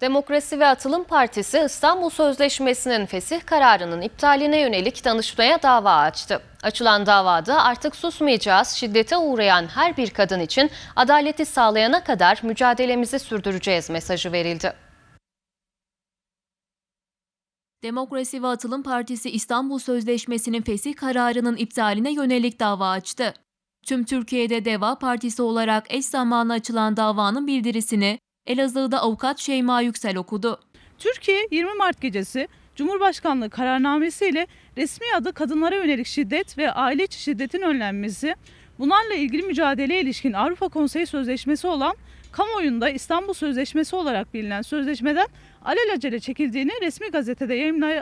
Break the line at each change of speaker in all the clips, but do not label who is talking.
Demokrasi ve Atılım Partisi İstanbul Sözleşmesi'nin fesih kararının iptaline yönelik danışmaya dava açtı. Açılan davada artık susmayacağız, şiddete uğrayan her bir kadın için adaleti sağlayana kadar mücadelemizi sürdüreceğiz mesajı verildi.
Demokrasi ve Atılım Partisi İstanbul Sözleşmesi'nin fesih kararının iptaline yönelik dava açtı. Tüm Türkiye'de Deva Partisi olarak eş zamanlı açılan davanın bildirisini Elazığ'da avukat Şeyma Yüksel okudu.
Türkiye 20 Mart gecesi Cumhurbaşkanlığı kararnamesiyle resmi adı kadınlara yönelik şiddet ve aile içi şiddetin önlenmesi, bunlarla ilgili mücadeleye ilişkin Avrupa Konseyi Sözleşmesi olan kamuoyunda İstanbul Sözleşmesi olarak bilinen sözleşmeden alelacele çekildiğini resmi gazetede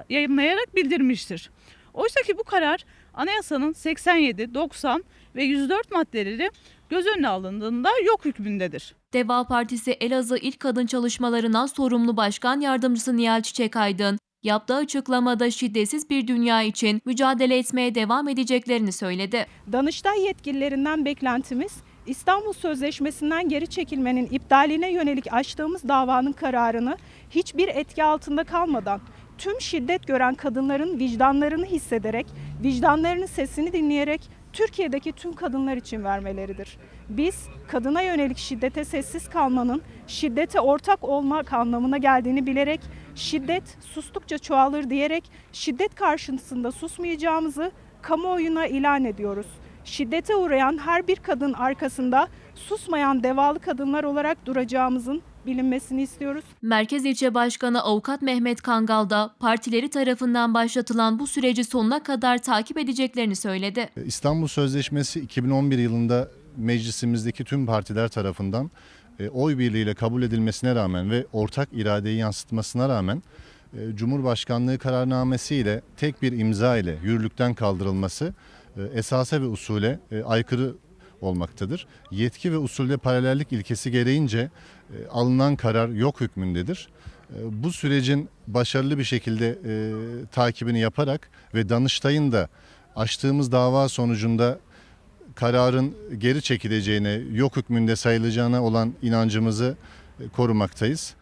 yayımlayarak bildirmiştir. Oysa ki bu karar anayasanın 87, 90 ve 104 maddeleri göz önüne alındığında yok hükmündedir.
Deva Partisi Elazığ İlk Kadın Çalışmalarından sorumlu Başkan Yardımcısı Nihal Çiçek Aydın, yaptığı açıklamada şiddetsiz bir dünya için mücadele etmeye devam edeceklerini söyledi.
Danıştay yetkililerinden beklentimiz İstanbul Sözleşmesi'nden geri çekilmenin iptaline yönelik açtığımız davanın kararını hiçbir etki altında kalmadan tüm şiddet gören kadınların vicdanlarını hissederek, vicdanlarının sesini dinleyerek Türkiye'deki tüm kadınlar için vermeleridir. Biz kadına yönelik şiddete sessiz kalmanın şiddete ortak olmak anlamına geldiğini bilerek şiddet sustukça çoğalır diyerek şiddet karşısında susmayacağımızı kamuoyuna ilan ediyoruz. Şiddete uğrayan her bir kadın arkasında susmayan devalı kadınlar olarak duracağımızın bilinmesini istiyoruz.
Merkez İlçe Başkanı Avukat Mehmet Kangal da partileri tarafından başlatılan bu süreci sonuna kadar takip edeceklerini söyledi.
İstanbul Sözleşmesi 2011 yılında meclisimizdeki tüm partiler tarafından e, oy birliğiyle kabul edilmesine rağmen ve ortak iradeyi yansıtmasına rağmen e, Cumhurbaşkanlığı kararnamesiyle tek bir imza ile yürürlükten kaldırılması e, esase ve usule aykırı olmaktadır. Yetki ve usulde paralellik ilkesi gereğince e, alınan karar yok hükmündedir. E, Bu sürecin başarılı bir şekilde e, takibini yaparak ve Danıştay'ın da açtığımız dava sonucunda kararın geri çekileceğine, yok hükmünde sayılacağına olan inancımızı e, korumaktayız.